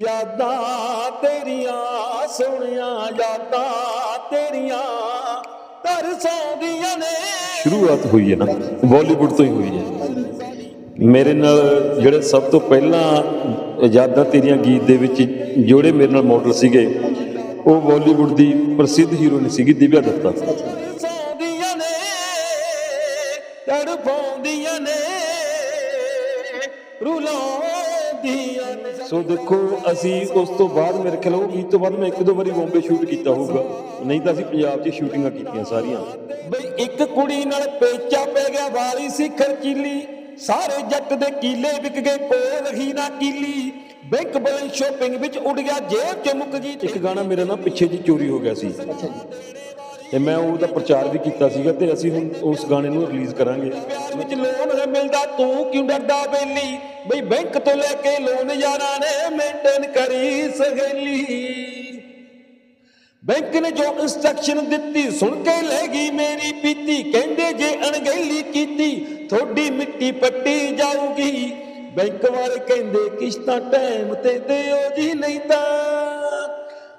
ਯਾਦਾਂ ਤੇਰੀਆਂ ਸੋਹਣੀਆਂ ਯਾਦਾਂ ਤੇਰੀਆਂ ਤਰਸਾਉਂਦੀਆਂ ਨੇ। ਸ਼ੁਰੂਆਤ ਹੋਈ ਹੈ ਨਾ ਬਾਲੀਵੁੱਡ ਤੋਂ ਹੀ ਹੋਈ ਹੈ। ਮੇਰੇ ਨਾਲ ਜਿਹੜੇ ਸਭ ਤੋਂ ਪਹਿਲਾਂ ਯਾਦਾਂ ਤੇਰੀਆਂ ਗੀਤ ਦੇ ਵਿੱਚ ਜਿਹੜੇ ਮੇਰੇ ਨਾਲ ਮਾਡਲ ਸੀਗੇ ਉਹ ਬਾਲੀਵੁੱਡ ਦੀ ਪ੍ਰਸਿੱਧ ਹੀਰੋਇਨ ਸੀਗੀ ਦਿਵਿਆ ਦੱਤਾ। ਤਰਸਾਉਂਦੀਆਂ ਨੇ ਤੜਪਾਉਂਦੀਆਂ ਨੇ ਰੁਲਾਉਂਦੀਆਂ ਨੇ ਸੋ ਦੇਖੋ ਅਸੀਂ ਉਸ ਤੋਂ ਬਾਅਦ ਮੇਰੇ ਖਿਆਲ ਉਹ ਗੀਤ ਤੋਂ ਬਾਅਦ ਮੈਂ ਇੱਕ ਦੋ ਵਾਰੀ ਬੰਬੇ ਸ਼ੂਟ ਕੀਤਾ ਹੋਊਗਾ। ਨਹੀਂ ਤਾਂ ਅਸੀਂ ਪੰਜਾਬ 'ਚ ਸ਼ੂਟਿੰਗਾਂ ਕੀਤੀਆਂ ਸਾਰੀਆਂ। ਬਈ ਇੱਕ ਕੁੜੀ ਨਾਲ ਪੇਚਾ ਪੈ ਗਿਆ ਵਾਲੀ ਸੀ ਖਰਚੀਲੀ ਸਾਰੇ ਜੱਟ ਦੇ ਕੀਲੇ ਵਿਕ ਗਏ ਕੋਲ ਹੀ ਨਾ ਕੀਲੀ। ਬੈਂਕ ਬੈਲੈਂਸ ਸ਼ੋਪਿੰਗ ਵਿੱਚ ਉੱਡ ਗਿਆ ਜੇਬ 'ਚ ਮੁੱਕ ਗਈ ਇੱਕ ਗਾਣਾ ਮੇਰਾ ਨਾ ਪਿੱਛੇ ਜੀ ਚੋਰੀ ਹੋ ਗਿਆ ਸੀ। ਤੇ ਮੈਂ ਉਹਦਾ ਪ੍ਰਚਾਰ ਵੀ ਕੀਤਾ ਸੀਗਾ ਤੇ ਅਸੀਂ ਹੁਣ ਉਸ ਗਾਣੇ ਨੂੰ ਰਿਲੀਜ਼ ਕਰਾਂਗੇ। ਵਿੱਚ ਹੈ ਮਿਲਦਾ, ਤੂੰ ਕਿਉਂ ਡਰਦਾ ਬੇਲੀ? ਬਈ ਬੈਂਕ ਤੋਂ ਲੈ ਕੇ ਲੋਨ ਯਾਰਾਂ ਨੇ ਮੇਨਟੇਨ ਕਰੀ ਸਹੇਲੀ। ਬੈਂਕ ਨੇ ਜੋ ਇਨਸਟਰਕਸ਼ਨ ਦਿੱਤੀ, ਸੁਣ ਕੇ ਲੈ ਗਈ ਮੇਰੀ ਪੀਤੀ। ਕਹਿੰਦੇ ਜੇ ਅਣਗਹਿਲੀ ਕੀਤੀ, ਥੋੜੀ ਮਿੱਟੀ ਪੱਟੀ ਜਾਊਗੀ। ਬੈਂਕ ਵਾਲੇ ਕਹਿੰਦੇ, ਕਿਸ਼ਤਾਂ ਟਾਈਮ ਤੇ ਦਿਓ ਜੀ, ਨਹੀਂ ਤਾਂ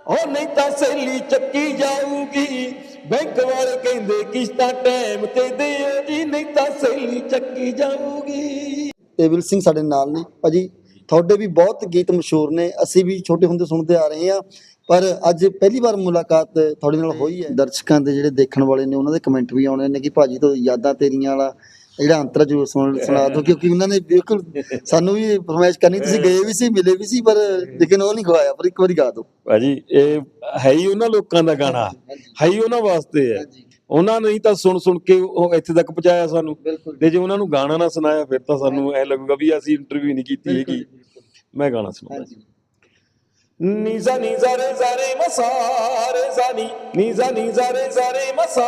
ਉਹ ਨਹੀਂ ਤਾਂ ਸਹੇਲੀ ਚੱਕੀ ਜਾਊਗੀ। ਬੈਂਕ ਵਾਲੇ ਕਹਿੰਦੇ ਕਿਸ਼ਤਾਂ ਟਾਈਮ ਤੇ ਦਿਓ ਜੀ ਨਹੀਂ ਤਾਂ ਸਹੇਲੀ ਚੱਕੀ ਜਾਊਗੀ। ਟੇਬਲ ਸਿੰਘ ਸਾਡੇ ਨਾਲ ਨੇ। ਭਾਜੀ ਤੁਹਾਡੇ ਵੀ ਬਹੁਤ ਗੀਤ ਮਸ਼ਹੂਰ ਨੇ। ਅਸੀਂ ਵੀ ਛੋਟੇ ਹੁੰਦੇ ਸੁਣਦੇ ਆ ਰਹੇ ਹਾਂ। ਪਰ ਅੱਜ ਪਹਿਲੀ ਵਾਰ ਮੁਲਾਕਾਤ ਤੁਹਾਡੇ ਨਾਲ ਹੋਈ ਹੈ। ਦਰਸ਼ਕਾਂ ਦੇ ਜਿਹੜੇ ਦੇਖਣ ਵਾਲੇ ਨੇ ਉਹਨਾਂ ਦੇ ਕਮੈਂਟ ਵੀ ਆਉਣੇ ਨੇ ਕਿ ਭਾਜੀ ਤੋਂ ਯਾਦਾਂ ਤੇਰੀਆਂ ਵਾਲਾ ਜਿਹੜਾ ਅੰਤਰਾ ਜੋ ਸੁਣ ਸੁਣਾ ਦਿਓ ਕਿਉਂਕਿ ਉਹਨਾਂ ਨੇ ਬਿਲਕੁਲ ਸਾਨੂੰ ਵੀ ਫਰਮਾਇਸ਼ ਕਰਨੀ ਤੁਸੀਂ ਗਏ ਵੀ ਸੀ ਮਿਲੇ ਵੀ ਸੀ ਪਰ ਲੇਕਿਨ ਉਹ ਨਹੀਂ ਖਵਾਇਆ ਪਰ ਇੱਕ ਵਾਰੀ ਗਾ ਦਿਓ ਭਾਜੀ ਇਹ ਹੈ ਹੀ ਉਹਨਾਂ ਲੋਕਾਂ ਦਾ ਗਾਣਾ ਹੈ ਹੀ ਉਹਨਾਂ ਵਾਸਤੇ ਹੈ। ਉਹਨਾਂ ਨੇ ਹੀ ਤਾਂ ਸੁਣ ਸੁਣ ਕੇ ਉਹ ਇੱਥੇ ਤੱਕ ਪਹੁੰਚਾਇਆ ਸਾਨੂੰ। ਤੇ ਜੇ ਉਹਨਾਂ ਨੂੰ ਗਾਣਾ ਨਾ ਸੁਣਾਇਆ ਫਿਰ ਤਾਂ ਸਾਨੂੰ ਐ ਲੱਗੂਗਾ ਵੀ ਅਸੀਂ ਇੰਟਰਵਿਊ ਨਹੀਂ ਕੀਤੀ ਹੈਗੀ। ਮੈਂ ਗਾਣਾ ਸੁਣਾਉਂਦਾ। ਨੀਜ਼ਾ ਨੀਜ਼ਾ ਰੇ ਜ਼ਾਰੇ ਮਸਾ ਰੇ ਜ਼ਾਨੀ ਨੀਜ਼ਾ ਨੀਜ਼ਾ ਰੇ ਜ਼ਾਰੇ ਮਸਾ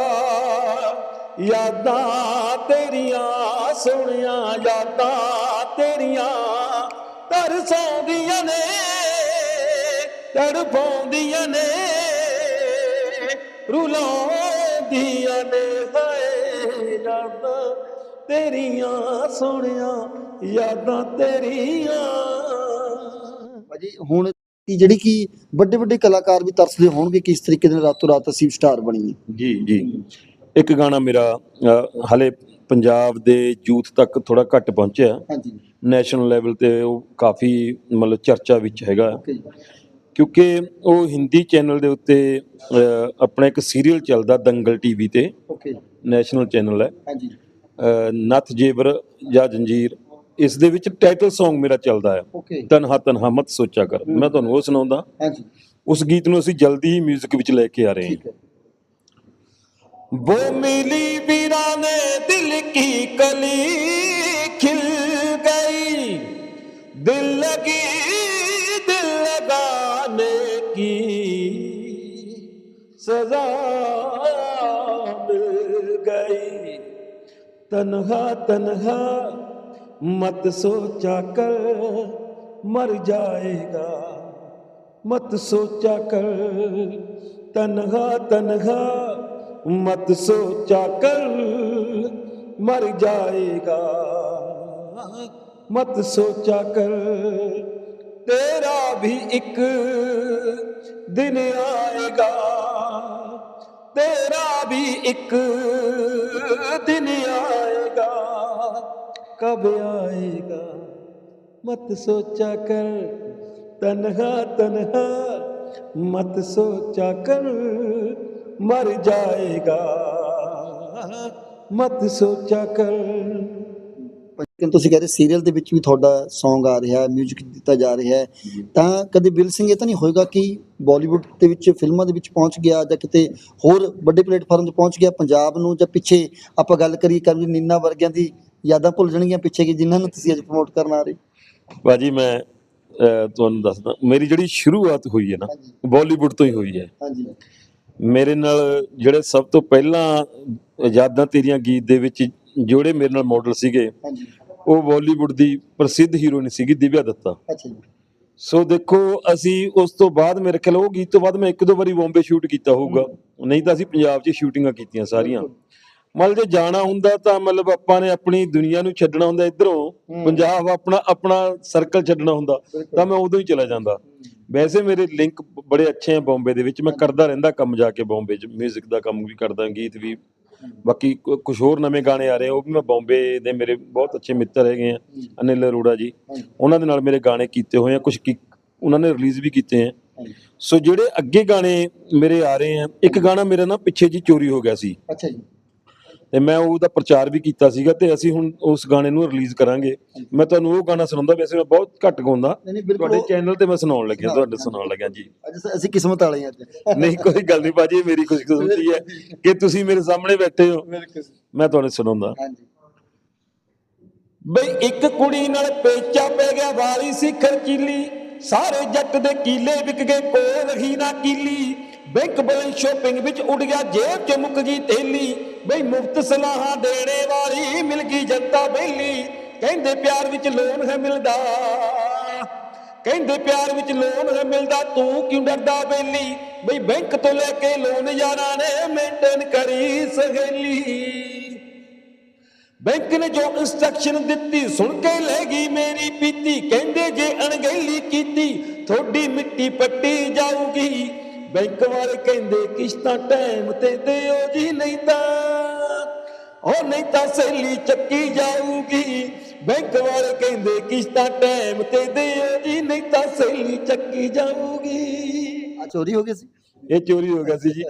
ਯਾਦਾਂ ਤੇਰੀਆਂ ਸੋਹਣੀਆਂ ਯਾਦਾਂ ਤੇਰੀਆਂ। ਤਰਸਾਉਂਦੀਆਂ ਨੇ ਤੜਪਾਉਂਦੀਆਂ ਨੇ। ਰੁਲਾਉਂਦੀਆਂ ਨੇ ਹਾਏ ਯਾਦਾਂ ਤੇਰੀਆਂ ਸੋਹਣੀਆਂ ਯਾਦਾਂ ਤੇਰੀਆਂ। ਭਾਜੀ ਹੁਣ ਕੀ ਜਿਹੜੀ ਕਿ ਵੱਡੇ ਵੱਡੇ ਕਲਾਕਾਰ ਵੀ ਤਰਸਦੇ ਹੋਣਗੇ ਕਿ ਇਸ ਤਰੀਕੇ ਦੇ ਨਾਲ ਰਾਤੋਂ ਰਾਤ ਅਸੀਂ ਸਟਾਰ ਬਣੀਏ। ਜੀ ਜੀ। ਇੱਕ ਗਾਣਾ ਮੇਰਾ ਹਲੇ ਪੰਜਾਬ ਦੇ ਯੂਥ ਤੱਕ ਥੋੜਾ ਘੱਟ ਪਹੁੰਚਿਆ। ਹਾਂਜੀ। ਨੈਸ਼ਨਲ ਲੈਵਲ ਤੇ ਉਹ ਕਾਫੀ ਮਤਲਬ ਚਰਚਾ ਵਿੱਚ ਹੈਗਾ। ਕਿਉਂਕਿ ਉਹ ਹਿੰਦੀ ਚੈਨਲ ਦੇ ਉੱਤੇ ਆਪਣਾ ਇੱਕ ਸੀਰੀਅਲ ਚੱਲਦਾ ਦੰਗਲ ਟੀਵੀ ਤੇ। ਓਕੇ। ਨੈਸ਼ਨਲ ਚੈਨਲ ਹੈ। ਹਾਂਜੀ। ਨੱਥ ਜੇਬਰ ਜਾਂ ਜੰਜੀਰ ਇਸ ਦੇ ਵਿੱਚ ਟਾਈਟਲ Song ਮੇਰਾ ਚੱਲਦਾ ਹੈ। ਤਨਹਾ ਤਨਹਾ ਮਤ ਸੋਚਾ ਕਰ। ਮੈਂ ਤੁਹਾਨੂੰ ਉਹ ਸੁਣਾਉਂਦਾ। ਹਾਂਜੀ। ਉਸ ਗੀਤ ਨੂੰ ਅਸੀਂ ਜਲਦੀ ਹੀ 뮤직 ਵਿੱਚ ਲੈ ਕੇ ਆ ਰਹੇ ਹਾਂ। ਠੀਕ ਹੈ। वो मिली वीराने दिल की कली, खिल गई। दिल लगी, दिल लगाने की। सजा मिल गई। तन्हा तन्हा, मत सोचा कर मर जाएगा। मत सोचा कर, तन्हा तन्हा ਮਤ ਸੋਚਾ ਕਰ ਮਰ ਜਾਏਗਾ। ਮਤ ਸੋਚਾ ਕਰ ਤੇਰਾ ਵੀ ਇੱਕ ਦਿਨ ਆਏਗਾ। ਤੇਰਾ ਵੀ ਇੱਕ ਦਿਨ ਆਏਗਾ। ਕਬ ਆਏਗਾ? ਮਤ ਸੋਚਾ ਕਰ ਤਨਹਾ ਤਨਹਾ, ਮਤ ਸੋਚਾ ਕਰ ਮਰ ਜਾਏਗਾ। ਮਤ ਸੋਚਾ ਕਰ। ਲੇਕਿਨ ਤੁਸੀਂ ਕਹਿੰਦੇ ਸੀਰੀਅਲ ਦੇ ਵਿੱਚ ਵੀ ਤੁਹਾਡਾ Song ਆ ਰਿਹਾ ਹੈ 뮤직 ਦਿੱਤਾ ਜਾ ਰਿਹਾ ਹੈ। ਤਾਂ ਕਦੇ ਬਿਲ ਸਿੰਘ ਇਹ ਤਾਂ ਨਹੀਂ ਹੋਏਗਾ ਕਿ ਬਾਲੀਵੁੱਡ ਦੇ ਵਿੱਚ ਫਿਲਮਾਂ ਦੇ ਵਿੱਚ ਪਹੁੰਚ ਗਿਆ ਜਾਂ ਕਿਤੇ ਹੋਰ ਵੱਡੇ ਪਲੇਟਫਾਰਮ ਤੇ ਪਹੁੰਚ ਗਿਆ ਪੰਜਾਬ ਨੂੰ ਜਾਂ ਪਿੱਛੇ ਆਪਾਂ ਗੱਲ ਕਰੀ ਕਰ ਨੀਨਾ ਵਰਗਿਆਂ ਦੀ ਯਾਦਾਂ ਭੁੱਲ ਜਾਣਗੀਆਂ ਪਿੱਛੇ ਕਿ ਜਿਨ੍ਹਾਂ ਨੂੰ ਤੁਸੀਂ ਅੱਜ ਪ੍ਰਮੋਟ ਕਰਨ ਆ ਰਹੇ ਭਾਜੀ ਮੈਂ ਤੁਹਾਨੂੰ ਦੱਸਦਾ ਮੇਰੀ ਜਿਹੜੀ ਸ਼ੁਰੂਆਤ ਹੋਈ ਹੈ ਨਾ ਬਾਲੀਵੁੱਡ ਤੋਂ ਹੀ ਹੋਈ ਹੈ। ਹਾਂਜੀ। ਮੇਰੇ ਨਾਲ ਜਿਹੜੇ ਸਭ ਤੋਂ ਪਹਿਲਾਂ ਯਾਦਾਂ ਤੇਰੀਆਂ ਗੀਤ ਦੇ ਵਿੱਚ ਜਿਹੜੇ ਮੇਰੇ ਨਾਲ ਮਾਡਲ ਸੀਗੇ ਉਹ ਬਾਲੀਵੁੱਡ ਦੀ ਪ੍ਰਸਿੱਧ ਹੀਰੋਇਨ ਸੀਗੀ ਦਿਵਿਆ ਦੱਤਾ। ਅੱਛਾ ਜੀ। ਸੋ ਦੇਖੋ ਅਸੀਂ ਉਸ ਤੋਂ ਬਾਅਦ ਮੇਰੇ ਖਿਆਲ ਉਹ ਗੀਤ ਤੋਂ ਬਾਅਦ ਮੈਂ ਇੱਕ ਦੋ ਵਾਰੀ ਬੰਬੇ ਸ਼ੂਟ ਕੀਤਾ ਹੋਊਗਾ। ਨਹੀਂ ਤਾਂ ਅਸੀਂ ਪੰਜਾਬ 'ਚ ਸ਼ੂਟਿੰਗਾਂ ਕੀਤੀਆਂ ਸਾਰੀਆਂ। ਮਤਲਬ ਜੇ ਜਾਣਾ ਹੁੰਦਾ ਤਾਂ ਮਤਲਬ ਆਪਾਂ ਨੇ ਆਪਣੀ ਦੁਨੀਆ ਨੂੰ ਛੱਡਣਾ ਹੁੰਦਾ ਇਧਰੋਂ। ਪੰਜਾਬ ਆਪਣਾ ਆਪਣਾ ਸਰਕਲ ਛੱਡਣਾ ਹੁੰਦਾ ਤਾਂ ਮੈਂ ਉਦੋਂ ਹੀ ਚਲਾ ਜਾਂਦਾ। ਵੈਸੇ ਮੇਰੇ ਲਿੰਕ ਬੜੇ ਅੱਛੇ ਆ ਬੰਬੇ ਦੇ ਵਿੱਚ। ਮੈਂ ਕਰਦਾ ਰਹਿੰਦਾ ਕੰਮ ਜਾ ਕੇ ਬੰਬੇ 'ਚ। 뮤직 ਦਾ ਕੰਮ ਵੀ ਕਰਦਾ ਗੀਤ ਵੀ। ਬਾਕੀ ਕੁਝ ਹੋਰ ਨਵੇਂ ਗਾਣੇ ਆ ਰਹੇ ਉਹ ਵੀ ਮੈਂ ਬੰਬੇ ਦੇ ਮੇਰੇ ਬਹੁਤ ਅੱਛੇ ਮਿੱਤਰ ਹੈਗੇ ਆ ਅਨਿਲ ਅਰੋੜਾ ਜੀ। ਉਹਨਾਂ ਦੇ ਨਾਲ ਮੇਰੇ ਗਾਣੇ ਕੀਤੇ ਹੋਏ ਆ ਕੁਝ ਉਹਨਾਂ ਨੇ ਰਿਲੀਜ਼ ਵੀ ਕੀਤੇ ਆ। ਸੋ ਜਿਹੜੇ ਅੱਗੇ ਗਾਣੇ ਮੇਰੇ ਆ ਰਹੇ ਆ ਇੱਕ ਗਾਣਾ ਮੇਰਾ ਨਾ ਪਿੱਛੇ ਜੀ ਚੋਰੀ ਹੋ ਗਿਆ ਸੀ। ਅੱਛਾ ਜੀ। ਤੇ ਮੈਂ ਉਹਦਾ ਪ੍ਰਚਾਰ ਵੀ ਕੀਤਾ ਸੀਗਾ ਤੇ ਅਸੀਂ ਹੁਣ ਉਸ ਗਾਣੇ ਨੂੰ ਰਿਲੀਜ਼ ਕਰਾਂਗੇ। ਮੈਂ ਤੁਹਾਨੂੰ ਉਹ ਗਾਣਾ ਸੁਣਾਉਂਦਾ ਵੈਸੇ ਮੈਂ ਬਹੁਤ ਘੱਟ ਗਾਉਂਦਾ। ਤੁਹਾਡੇ ਚੈਨਲ ਤੇ ਮੈਂ ਸੁਣਾਉਣ ਲੱਗਿਆ ਤੁਹਾਡੇ ਸੁਣਾਉਣ ਲੱਗਿਆ ਜੀ। ਅੱਜ ਅਸੀਂ ਕਿਸਮਤ ਵਾਲੇ ਹਾਂ ਅੱਜ। ਨਹੀਂ ਕੋਈ ਗੱਲ ਨਹੀਂ ਬਾਜੀ ਮੇਰੀ ਖੁਸ਼ਕਿਸਮਤੀ ਹੈ ਕਿ ਤੁਸੀਂ ਮੇਰੇ ਸਾਹਮਣੇ ਬੈਠੇ ਹੋ। ਮੈਂ ਤੁਹਾਨੂੰ ਸੁਣਾਉਂਦਾ। ਹਾਂਜੀ। ਬਈ ਇੱਕ ਕੁੜੀ ਨਾਲ ਪੇਚਾ ਪੈ ਗਿਆ ਵਾਲੀ ਸੀ ਖਰਚੀਲੀ ਸਾਰੇ ਜੱਟ ਦੇ ਕੀਲੇ ਵਿਕ ਗਏ ਕੋਲ ਹੀ ਨਾ ਕੀਲੀ। ਬੈਂਕ ਬੈਲੈਂਸ ਸ਼ੋਪਿੰਗ ਵਿੱਚ ਉੱਡ ਗਿਆ ਜੇਬ ਚ ਮੁੱਕ ਗਈ ਤੇਲੀ। ਬਈ ਮੁਫਤ ਸਲਾਹਾਂ ਦੇਣੇ ਵਾਲੀ ਮਿਲ ਗਈ ਜਨਤਾ ਬੇਲੀ। ਕਹਿੰਦੇ ਪਿਆਰ ਵਿੱਚ ਲੋਨ ਹੈ ਮਿਲਦਾ। ਕਹਿੰਦੇ ਪਿਆਰ ਵਿੱਚ ਲੋਨ ਹੈ ਮਿਲਦਾ। ਤੂੰ ਕਿਉਂ ਡਰਦਾ ਬੇਲੀ? ਬਈ ਬੈਂਕ ਤੋਂ ਲੈ ਕੇ ਲੋਨ ਯਾਰਾਂ ਨੇ ਮੇਨਟੇਨ ਕਰੀ ਸਹੇਲੀ। ਬੈਂਕ ਨੇ ਜੋ ਇਨਸਟਰਕਸ਼ਨ ਦਿੱਤੀ, ਸੁਣ ਕੇ ਲੈ ਗਈ ਮੇਰੀ ਪੀਤੀ। ਕਹਿੰਦੇ ਜੇ ਅਣਗਹਿਲੀ ਕੀਤੀ, ਥੋੜੀ ਮਿੱਟੀ ਪੱਟੀ ਜਾਊਗੀ। ਬੈਂਕ ਵਾਲੇ ਕਹਿੰਦੇ, ਕਿਸ਼ਤਾਂ ਟਾਈਮ ਤੇ ਦਿਓ ਜੀ, ਨਹੀਂ ਤਾਂ ਉਹ ਨਹੀਂ ਤਾਂ ਸਹੇਲੀ ਚੱਕੀ ਜਾਊਗੀ। ਬੈਂਕ ਵਾਲੇ ਕਹਿੰਦੇ ਕਿਸ਼ਤਾਂ ਟਾਈਮ ਤੇ ਦਿਓ ਜੀ? ਨਹੀਂ ਤਾਂ ਸਹੇਲੀ ਚੱਕੀ ਜਾਊਗੀ। ਆ ਚੋਰੀ ਹੋ ਗਈ ਸੀ? ਇਹ ਚੋਰੀ ਹੋ ਗਿਆ ਸੀ ਜੀ।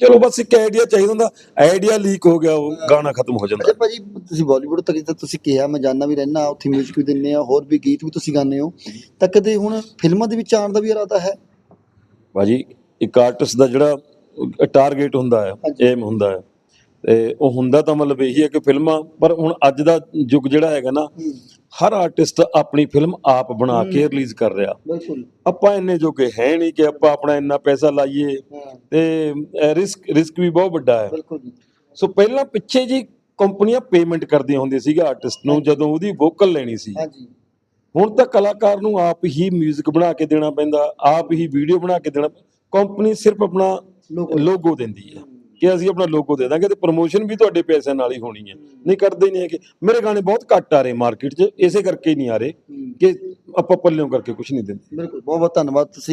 ਚਲੋ ਬਸ ਇੱਕ ਆਈਡੀਆ ਚਾਹੀਦਾ ਹੁੰਦਾ। ਆਈਡੀਆ ਲੀਕ ਹੋ ਗਿਆ ਉਹ ਗਾਣਾ ਖਤਮ ਹੋ ਜਾਂਦਾ। ਅੱਛਾ ਭਾਜੀ ਤੁਸੀਂ ਬਾਲੀਵੁੱਡ ਤੱਕ ਤਾਂ ਤੁਸੀਂ ਕਿਹਾ ਮੈਂ ਜਾਣਨਾ ਵੀ ਰਹਿਣਾ ਉੱਥੇ 뮤직 ਵੀ ਦਿੰਨੇ ਆ ਹੋਰ ਵੀ ਗੀਤ ਵੀ ਤੁਸੀਂ ਗਾਉਂਦੇ ਹੋ। ਤਾਂ ਕਦੇ ਹੁਣ ਫਿਲਮਾਂ ਦੇ ਵਿੱਚ ਆਉਣ ਦਾ ਵੀ ਇਰਾਦਾ ਹੈ? ਭਾਜੀ ਇੱਕ ਆਰਟਿਸਟ ਦਾ ਜਿਹੜਾ ਟਾਰਗੇਟ ਹੁੰਦਾ ਹੈ। ਏਮ ਹੁੰਦਾ ਹੈ। ਤੇ ਉਹ ਹੁੰਦਾ ਤਾਂ ਮਤਲਬ ਇਹੀ ਹੈ ਕਿ ਫਿਲਮਾਂ ਪਰ ਹੁਣ ਅੱਜ ਦਾ ਯੁੱਗ ਜਿਹੜਾ ਹੈਗਾ ਨਾ ਹਰ ਆਰਟਿਸਟ ਆਪਣੀ ਫਿਲਮ ਆਪ ਬਣਾ ਕੇ ਰਿਲੀਜ਼ ਕਰ ਰਿਹਾ। ਬਿਲਕੁਲ। ਆਪਾਂ ਇੰਨੇ ਜੋਗੇ ਹੈ ਨਹੀਂ ਕਿ ਆਪਾਂ ਆਪਣਾ ਇੰਨਾ ਪੈਸਾ ਲਾਈਏ ਤੇ ਰਿਸਕ ਰਿਸਕ ਵੀ ਬਹੁਤ ਵੱਡਾ ਹੈ। ਬਿਲਕੁਲ ਜੀ। ਸੋ ਪਹਿਲਾਂ ਪਿੱਛੇ ਜੀ ਕੰਪਨੀਆਂ ਪੇਮੈਂਟ ਕਰਦੀਆਂ ਹੁੰਦੀਆਂ ਸੀਗਾ ਆਰਟਿਸਟ ਨੂੰ ਜਦੋਂ ਉਹਦੀ ਵੋਕਲ ਲੈਣੀ ਸੀ। ਹਾਂਜੀ। ਹੁਣ ਤਾਂ ਕਲਾਕਾਰ ਨੂੰ ਆਪ ਹੀ 뮤직 ਬਣਾ ਕੇ ਦੇਣਾ ਪੈਂਦਾ ਆਪ ਹੀ ਵੀਡੀਓ ਬਣਾ ਕੇ ਦੇਣਾ ਕੰਪਨੀ ਸਿਰਫ ਆਪਣਾ। ਲੋਗੋ ਦਿੰਦੀ ਹੈ। ਕਿ ਅਸੀਂ ਆਪਣਾ ਲੋਗੋ ਦੇ ਦਾਂਗੇ ਤੇ ਪ੍ਰੋਮੋਸ਼ਨ ਵੀ ਤੁਹਾਡੇ ਪੈਸਿਆਂ ਨਾਲ ਹੀ ਹੋਣੀ ਹੈ। ਨਹੀਂ ਕਰਦੇ ਨਹੀਂ ਹੈਗੇ। ਮੇਰੇ ਗਾਣੇ ਬਹੁਤ ਘੱਟ ਆ ਰਹੇ ਮਾਰਕੀਟ 'ਚ ਇਸੇ ਕਰਕੇ ਨਹੀਂ ਆ ਰਹੇ ਕਿ ਆਪਾਂ ਪੱਲਿਓਂ ਕਰਕੇ ਕੁਝ ਨਹੀਂ ਦਿੰਦੇ। ਬਿਲਕੁਲ ਬਹੁਤ ਬਹੁਤ ਧੰਨਵਾਦ। ਤੁਸੀਂ